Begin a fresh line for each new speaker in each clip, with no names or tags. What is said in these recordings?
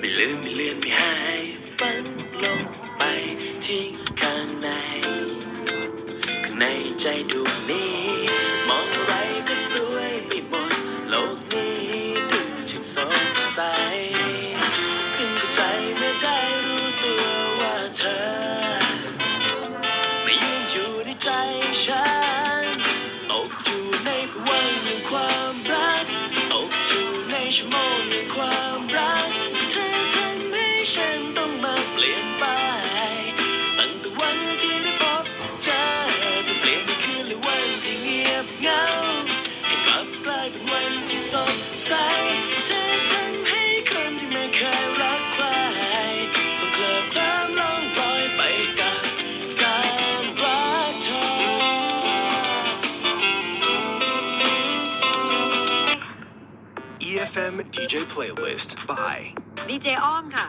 ไม่ลืมไม่เลือนไม่หายฝันลงไปที่ข้างในข้างในใจดวงนี้ วันที่สดใสเธอทำให้คนที่ไม่เคยรักใครต้องเคลิบเคลิ้มล่องลอยไปกับการรักเธอ
EFM DJ Playlist by
ดีเจอ้อมค่ะ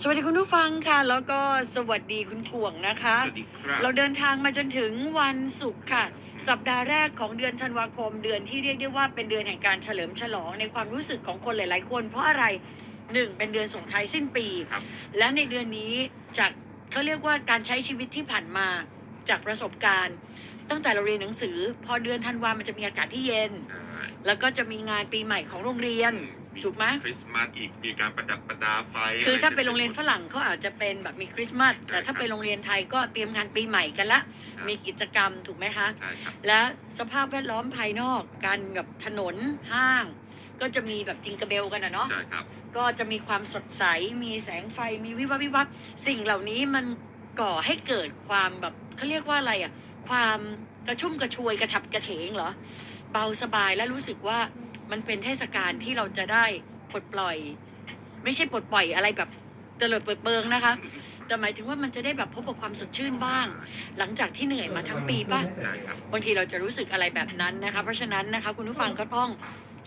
สวัสดีคุณผู้ฟังค่ะ แล้วก็สวัสดีคุณกวงนะคะ
สวัสดีครับ
เราเดินทางมาจนถึงวันศุกร์ค่ะ สัปดาห์แรกของเดือนธันวาคม เดือนที่เรียกได้ว่าเป็นเดือนแห่งการเฉลิมฉลองในความรู้สึกของคนหลาย ๆ คน เพราะอะไรหนึ่งเป็นเดือนส่งท้ายสิ้นปี
ครับ
และในเดือนนี้จากเขาเรียกว่าการใช้ชีวิตที่ผ่านมาจากประสบการณ์ ตั้งแต่เราเรียนหนังสือ พอเดือนธันวามันจะมีอากาศที่เย็น
อ่า
แล้วก็จะมีงานปีใหม่ของโรงเรียน ถูกไหม
คริสต์มาสอีกมีการประดับประดาไฟ
คือถ้าะเป็นโรงเรียนฝรั่งเขาอาจจะเป็นแบบมีคริสต์มาสแต่ถ้าเป็นโรงเรียนไทยก็เตรียมงานปีใหม่กันละ มีกิจกรรมถูกไหมคะ
ใช่ครับ
และสภาพแวดล้อมภายนอกการแบบถนนห้าง ก็จะมีแบบจิงกระเบลกันนะเนาะ
ใช่ครับ
ก็จะมีความสดใสมีแสงไฟมีวิบวับวิบวับสิ่งเหล่านี้มันก่อให้เกิดความแบบเขาเรียกว่าอะไรอะความกระชุ่มกระชวยกระฉับกระเฉงเหรอเบาสบายและรู้สึกว่า มันเป็นเทศกาลที่เราจะได้ปลดปล่อย ไม่ใช่ปลดปล่อยอะไรแบบเตลิดเปิดเปิงนะคะ แต่หมายถึงว่ามันจะได้แบบพบกับความสดชื่นบ้าง หลังจากที่เหนื่อยมาทั้งปีป่ะ
บ
บางทีเราจะรู้สึกอะไรแบบนั้นนะคะ เพราะฉะนั้นนะคะคุณผู้ฟังก็ต้อง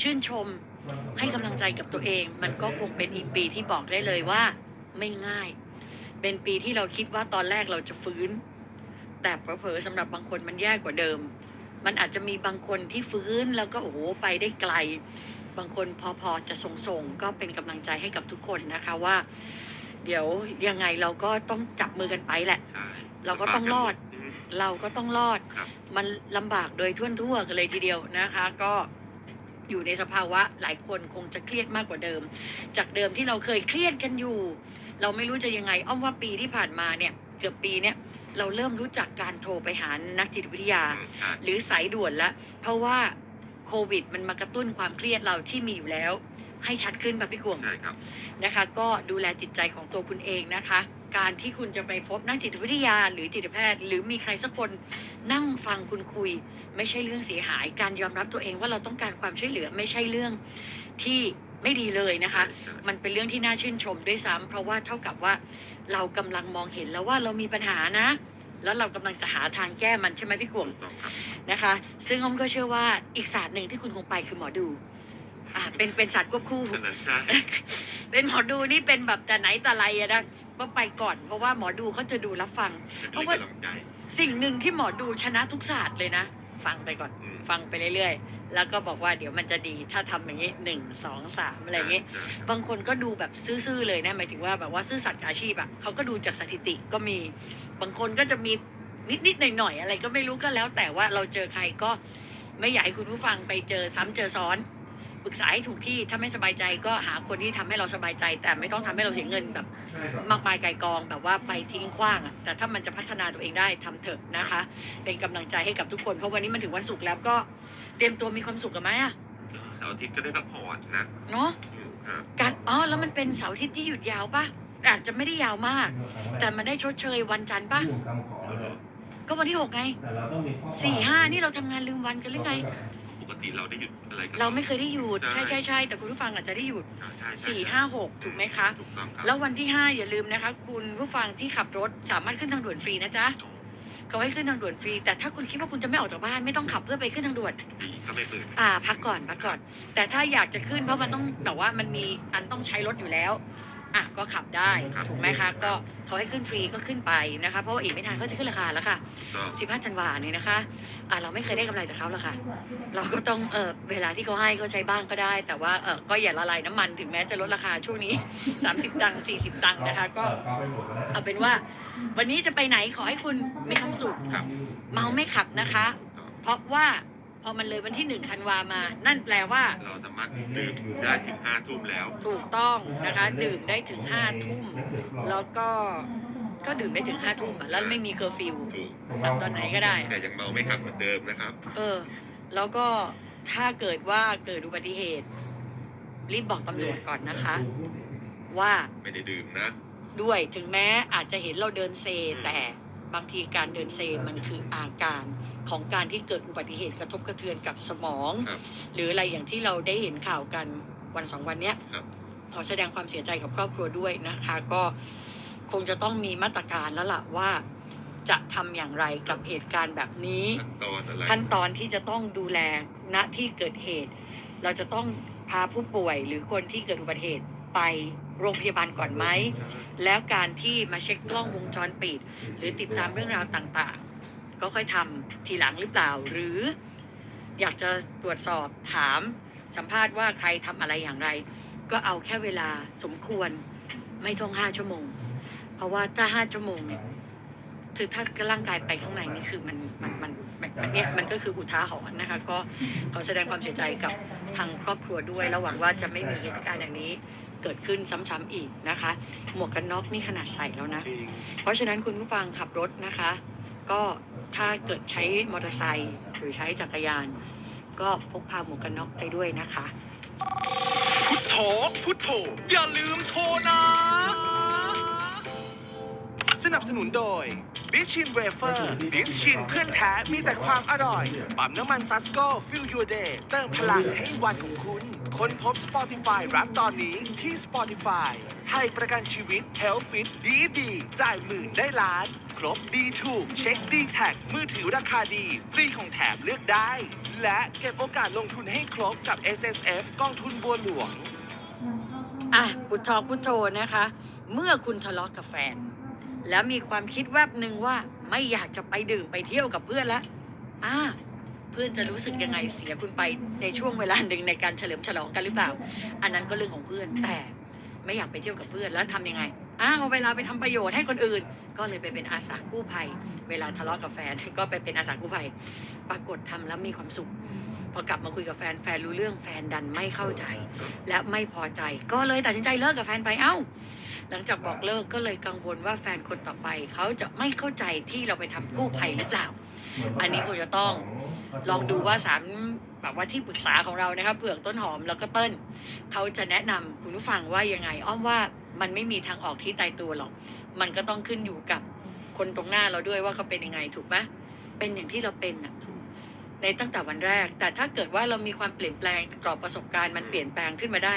ชื่นชมให้กำลังใจกับตัวเอง มันก็คงเป็นอีกปีที่บอกได้เลยว่าไม่ง่าย เป็นปีที่เราคิดว่าตอนแรกเราจะฟื้น แต่เผลอๆสำหรับบางคนมันแย่กว่าเดิม มันอาจจะมีบางคนที่ฟื้นแล้วก็โอ้โหไปได้ไกล บางคนพอพอจะส่งๆก็เป็นกำลังใจให้กับทุกคนนะคะว่า เดี๋ยวยังไงเราก็ต้องจับมือกันไปแหละ
ใช่
เราก็ต้องรอด
ม
เราก็ต้องรอด
ครับ
มันลำบากโดยทั่วทั่วๆกันเลยทีเดียวนะคะ ก็อยู่ในสภาวะหลายคนคงจะเครียดมากกว่าเดิม จากเดิมที่เราเคยเครียดกันอยู่ เราไม่รู้จะยังไง อ้อมว่าปีที่ผ่านมาเนี่ย เกือบปีเนี่ย เราเริ่มรู้จักการโทรไปหานักจิตวิทยา
อืมใช่
หรือสายด่วนแล้วเพราะว่าโควิด มันมากระตุ้นความเครียดเราที่มีอยู่แล้ว ให้ชัดขึ้นแบบพี่กวง
ใช่ครับ
นะคะ ก็ดูแลจิตใจของตัวคุณเองนะคะ การที่คุณจะไปพบนักจิตวิทยา หรือจิตแพทย์ หรือมีใครสักคนนั่งฟังคุณคุย ไม่ใช่เรื่องเสียหาย การยอมรับตัวเองว่าเราต้องการความช่วยเหลือไม่ใช่เรื่องที่ไม่ดีเลยนะคะ
ใช่ใช่
มันเป็นเรื่องที่น่าชื่นชมด้วยซ้ำเพราะว่าเท่ากับว่า เรากำลังมองเห็นแล้วว่าเรามีปัญหานะ แล้วเรากำลังจะหาทางแก้มันใช่ไหมพี่กวง
ถูกต้องครับ
นะคะ ซึ่งอ้อมก็เชื่อว่าอีกศาสตร์หนึ่งที่คุณคงไปคือหมอดูอ่าเป็นเป็นศาสตร์ควบคู่
ฉะนั้นใช่
เป็นหมอดูนี่เป็นแบบแต่ไหนแต่ไรอะนะว่าไปก่อนเพราะว่าหมอดูเขาจะดูรับฟัง เพ
เป็น
ราะว่า
กำลังใจ
สิ่งหนึ่งที่หมอดูชนะทุกศาสตร์เลยนะ ฟังไปก่อน
อืม
ฟังไปเรื่อยๆ แล้วก็บอกว่าเดี๋ยวมันจะดีถ้าทำอย่างนี้หนึ่งสองสามอะไรอย่างนี้
ใช่ครับ
บางคนก็ดูแบบซื่อๆเลยนะหมายถึงว่าแบบว่าซื่อสัตย์กับอาชีพอะเขาก็ดูจากสถิติก็มี บางคนก็จะมีนิดๆหน่อยๆอะไรก็ไม่รู้ก็แล้ว แต่ว่าเราเจอใครก็ไม่อยากให้คุณผู้ฟังไปเจอซ้ำเจอซ้อน ปรึกษาให้ถูกที่ถ้าไม่สบายใจก็หาคนที่ทำให้เราสบายใจ แต่ไม่ต้องทำให้เราเสียเงินแบบ มากมายไกลกองแบบว่าไปทิ้งขว้างอะแต่ถ้ามันจะพัฒนาตัวเองได้ทำเถอะนะคะ เป็นกำลังใจให้กับทุกคนเพราะวันนี้มันถึงวันศุกร์แล้วก็เตรียมตัวมีความสุขกันไหมอะ
เสาร์อาทิตย์ก็ได้พักผ่อนนะ
เนาะ
อืมครับ
การอ๋อแล้วมันเป็นเสาร์อาทิตย์ที่หยุดยาวปะอาจจะไม่ได้ยาวมาก แต่มันได้ชดเชยวันจันทร์ปะ
ยื่นคำขอเลย
ก็วันที่หกไง
แต่เราต้องมีข้อความ
สี่ห้านี่เราทำงานลืมวันกันหรือไง
ป กติเราได้หยุดอะไรกัน
เราไม่เคยได้หยุด
ใช่
ใช่ใช่ใช่แต่คุณผู้ฟังอาจจะได้หยุด
ใช่ใช่ใช่
สี่ห้าหกถูกไหมคะ
ถูกต้องครับ
แล้ววันที่ห้าอย่าลืมนะคะ คุณผู้ฟังที่ขับรถสามารถขึ้นทางด่วนฟรีนะจ๊ะเขาให้ขึ้นทางด่วนฟรี แต่ถ้าคุณคิดว่าคุณจะไม่ออกจากบ้านไม่ต้องขับเพื่อไปขึ้นทางด่วน
ดีถ้าไม่เปิด
อ่าพักก่อนพักก่อน แต่ถ้าอยากจะขึ้นเพราะมันต้องแต่ว่ามันมีอันต้องใช้รถอยู่แล้ว อะก็ขับได้
ครับ
ถูกไหมคะก็เขาให้ขึ้นฟรีก็ขึ้นไปนะคะ เพราะว่าอีกไม่นานก็จะขึ้นราคาแล้วค่ะ
ก็
15ธันวาเนี่ยนะคะอะเราไม่เคยได้กำไรจากเขาแล้วค่ะ เราก็ต้องเออเวลาที่เขาให้ก็ใช้บ้างก็ได้ แต่ว่าเออก็อย่าละลายน้ำมันถึงแม้จะลดราคาช่วงนี้ 30 ตังค์40 ตังค์นะคะ ก็เอาเป็นว่า วันนี้จะไปไหนขอให้คุณมีความสุข
ครับ
เมาไม่ขับนะคะ เพราะว่า พอมันเลยวันที่หนึ่งธันวามา นั่นแปลว่า
เราสามารถดื่มได้ถึงห้าทุ่มแล้ว
ถูกต้องนะคะ ดื่มได้ถึงห้าทุ่มแล้วก็ก็ดื่มได้ถึงห้าทุ่มอะแล้วไม่มีเคอร์ฟิว
ถูก
แบบตอนไหนก็ได้
แต่ยังเมาไม่ขับเหมือนเดิมนะครับ
เออ แล้วก็ถ้าเกิดว่าเกิดอุบัติเหตุ รีบบอกตำรวจก่อนนะคะ ว่า
ไม่ได้ดื่มนะ
ด้วยถึงแม้อาจจะเห็นเราเดินเซ แต่บางทีการเดินเซมันคืออาการ ของการที่เกิดอุบัติเหตุกระทบกระเทือนกับสมอง
ครับ
หรืออะไรอย่างที่เราได้เห็นข่าวกันวันสองวันเนี้ย
ครับ
ขอแสดงความเสียใจกับครอบครัวด้วยนะคะ ก็คงจะต้องมีมาตรการแล้วล่ะว่า จะทำอย่างไรกับเหตุการณ์แบบนี้
ขั้นตอนอะไร
ขั้นตอนที่จะต้องดูแลณที่เกิดเหตุ เราจะต้องพาผู้ป่วยหรือคนที่เกิดอุบัติเหตุไปโรงพยาบาลก่อนไหม แล้วการที่มาเช็คกล้องวงจรปิด หรือติดตามเรื่องราวต่างๆ ก็ค่อยทำทีหลังหรือเปล่า หรืออยากจะตรวจสอบถามสัมภาษณ์ว่าใครทำอะไรอย่างไร ก็เอาแค่เวลาสมควรไม่ต้องห้าชั่วโมง เพราะว่าถ้าห้าชั่วโมงเนี่ยคือถ้าร่างกายไปข้างในนี่คือมันมันมันมันเนี่ยมันก็คืออุทาหรณ์นะคะ ก็ขอแสดงความเสียใจกับทางครอบครัวด้วยแล้วหวังว่าจะไม่มีเหตุการณ์อย่างนี้เกิดขึ้นซ้ำๆอีกนะคะ หมวกกันน็อกนี่ขนาดใส่แล้วนะ เพราะฉะนั้นคุณผู้ฟังขับรถนะคะ ก็ถ้าเกิดใช้มอเตอร์ไซค์หรือใช้จักรยาน ก็พกพาหมวกกันน็อกไปด้วยนะคะ
พุทโธพุทโธอย่าลืมโทรนะ สนับสนุนโดยบิชชินเวเฟอร์บิชชินเพื่อนแท้มีแต่ความอร่อย ปั๊มน้ำมันซัสโก้ฟิลยูเดย์เติมพลังให้วันของคุณ ค้นพบ Spotify รับตอนนี้ที่ Spotify ไทยประกันชีวิต Health Fit ดีดีจ่ายหมื่นได้ล้าน ครบดีถูก เช็คดีแท็มือถือราคาดี ฟรีของแถมเลือกได้ และเก็บโอกาสลงทุนให้ครบกับ S S F กองทุนบัวหลวง
อะ พุทโธพุทโธนะคะ เมื่อคุณทะเลาะกับแฟน แล้วมีความคิดแวบหนึ่งว่าไม่อยากจะไปดื่มไปเที่ยวกับเพื่อนละอ่าเพื่อนจะรู้สึกยังไงเสียคุณไปในช่วงเวลาหนึ่งในการเฉลิมฉลองกันหรือเปล่า อันนั้นก็เรื่องของเพื่อนแต่ไม่อยากไปเที่ยวกับเพื่อนแล้วทำยังไงอ้าวเอาเวลาไปทำประโยชน์ให้คนอื่น ก็เลยไปเป็นอาสากู้ภัย เวลาทะเลาะกับแฟนก็ไปเป็นอาสากู้ภัย ปรากฏทำแล้วมีความสุข พอกลับมาคุยกับแฟนแฟนรู้เรื่องแฟนดันไม่เข้าใจ และไม่พอใจ ก็เลยตัดสินใจเลิกกับแฟนไปเอ้า หลังจากบอกเลิกก็เลยกังวลว่าแฟนคนต่อไป เขาจะไม่เข้าใจที่เราไปทำกู้ภัยหรือเปล่า อันนี้คงจะต้องลองดูว่าสามแบบว่าที่ปรึกษาของเรานะครับเผือกต้นหอมแล้วก็เติ้ลเขาจะแนะนำคุณผู้ฟังว่ายังไง อ้อมว่ามันไม่มีทางออกที่ตายตัวหรอก มันก็ต้องขึ้นอยู่กับคนตรงหน้าเราด้วยว่าเขาเป็นยังไงถูกไหมเป็นอย่างที่เราเป็นน่ะ ในตั้งแต่วันแรก แต่ถ้าเกิดว่าเรามีความเปลี่ยนแปลงกรอบประสบการณ์มันเปลี่ยนแปลงขึ้นมาได้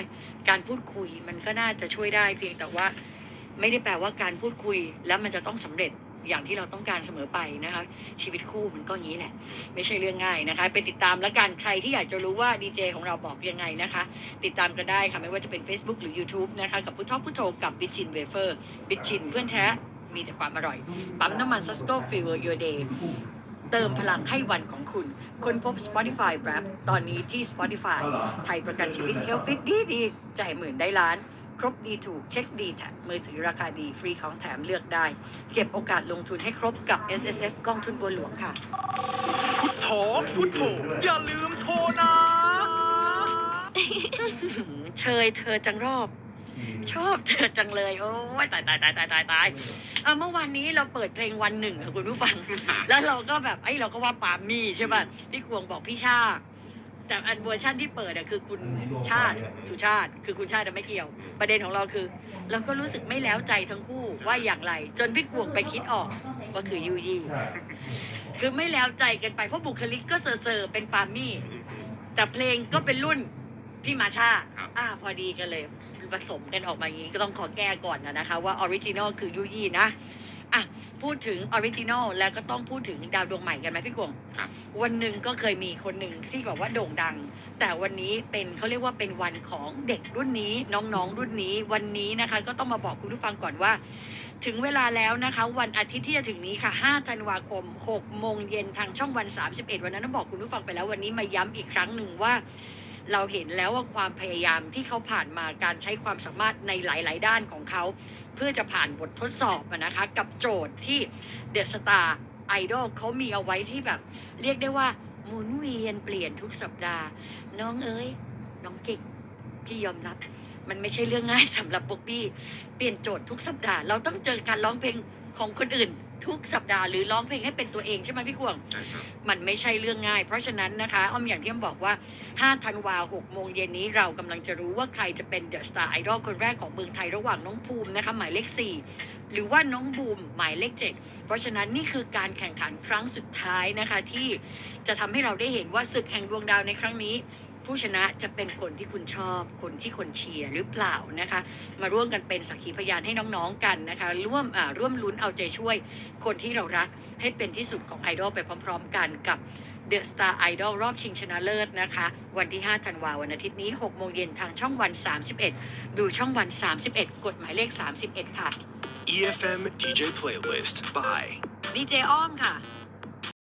การพูดคุยมันก็น่าจะช่วยได้ เพียงแต่ว่าไม่ได้แปลว่าการพูดคุยแล้วมันจะต้องสำเร็จอย่างที่เราต้องการเสมอไปนะคะชีวิตคู่มันก็งี้แหละ ไม่ใช่เรื่องง่ายนะคะ ไปติดตามแล้วกันใครที่อยากจะรู้ว่าดีเจของเราบอกยังไงนะคะ ติดตามกันได้ค่ะไม่ว่าจะเป็น Facebook หรือ YouTube นะคะ กับพุทธพุทโธกับบิชินเวเฟอร์บิชินเพื่อนแท้มีแต่ความอร่อย ปั๊มน้ำมันซัสโกฟิลเ your day เติมพลังให้วันของคุณ ค้นพบ Spotify Rap ตอนนี้ที่ Spotify ไทยประกันชีวิต Health Fit ดีดีจ่ายหมื่นได้ล้าน ครบดีถูกเช็คดีแท็มือถือราคาดีฟรีของแถมเลือกได้ เก็บโอกาสลงทุนให้ครบกับ S S F กองทุนบัวหลวงค่ะ
พุทโธพุทโธอย่าลืมโทรนะ
เชยเธอจังรอบ ชอบเธอจังเลย โอ้ยตายตายตายตายตายตายเออเมื่อวานนี้เราเปิดเพลงวันหนึ่งค่ะคุณผู้ฟัง แล้วเราก็แบบไอ้ยเราก็ว่าปามี่ใช่ป่ะพี่ควงบอกพี่ชา แต่อันเวอร์ชั่นที่เปิดอะคือคุณชาติสุชาติ คือคุณชาติอะไม่เกี่ยว ประเด็นของเราคือ เราก็รู้สึกไม่แล้วใจทั้งคู่ว่าอย่างไร จนพี่ควงไปคิดออกว่าคือยูยี่ คือไม่แล้วใจกันไปเพราะบุคลิกก็เซอร์เซอร์เป็นปามี่ แต่เพลงก็เป็นรุ่นพี่มาชา
ครับ
อ่าพอดีกันเลย ผสมกันออกมาอย่างนี้ก็ต้องขอแก้ก่อนนะนะคะ ว่าออริจินอลคือยูยี่นะอะพูดถึงออริจินอลแล้วก็ต้องพูดถึงดาวดวงใหม่กันไหมพี่กวง
ครับ
วันหนึ่งก็เคยมีคนหนึ่งที่บอกว่าโด่งดัง แต่วันนี้เป็นเขาเรียกว่าเป็นวันของเด็กรุ่นนี้น้องๆรุ่นนี้ วันนี้นะคะ ก็ต้องมาบอกคุณผู้ฟังก่อนว่า ถึงเวลาแล้วนะคะ วันอาทิตย์ที่จะถึงนี้ค่ะ 5 ธันวาคม 6 โมงเย็นทางช่องวัน 31 วันนั้นต้องบอกคุณผู้ฟังไปแล้ววันนี้มาย้ำอีกครั้งหนึ่งว่า เราเห็นแล้วว่าความพยายามที่เขาผ่านมาการใช้ความสามารถในหลาย ๆ ด้านของเขา เพื่อจะผ่านบททดสอบนะคะกับโจทย์ที่เดอะสตาร์ไอดอลเขามีเอาไว้ที่แบบ เรียกได้ว่าหมุนเวียนเปลี่ยนทุกสัปดาห์ น้องเอ้ยน้องเก่งพี่ยอมรับ มันไม่ใช่เรื่องง่ายสำหรับพวกพี่เปลี่ยนโจทย์ทุกสัปดาห์ เราต้องเจอการร้องเพลงของคนอื่น ทุกสัปดาห์หรือร้องเพลงให้เป็นตัวเองใช่ไหมพี่ควง
ใช่ครับ
มันไม่ใช่เรื่องง่าย เพราะฉะนั้นนะคะอ้อมอย่างที่อ้อมบอกว่า 5 ธันวา6โมงเย็นนี้เรากำลังจะรู้ว่าใครจะเป็นเดอะสตาร์ไอดอลคนแรกของเมืองไทยระหว่างน้องภูมินะคะหมายเลข 4 หรือว่าน้องบูมหมายเลข 7 เพราะฉะนั้นนี่คือการแข่งขันครั้งสุดท้ายนะคะที่จะทำให้เราได้เห็นว่าศึกแห่งดวงดาวในครั้งนี้ ผู้ชนะจะเป็นคนที่คุณชอบ คนที่คนเชียร์หรือเปล่านะคะ มาร่วมกันเป็นสักขีพยานให้น้องๆกันนะคะ ร่วมอ่าร่วมลุ้นเอาใจช่วย คนที่เรารักให้เป็นที่สุดของไอดอลไปพร้อม ๆ กันกับ The Star Idol รอบชิงชนะเลิศนะคะ วันที่ 5 ธันวาวันอาทิตย์นี้ 6 โมงเย็นทางช่องวัน 31 ดูช่องวัน 31 กดหมายเลข 31 ค่ะ
EFM DJ playlist by
ดีเจอ้อมค่ะ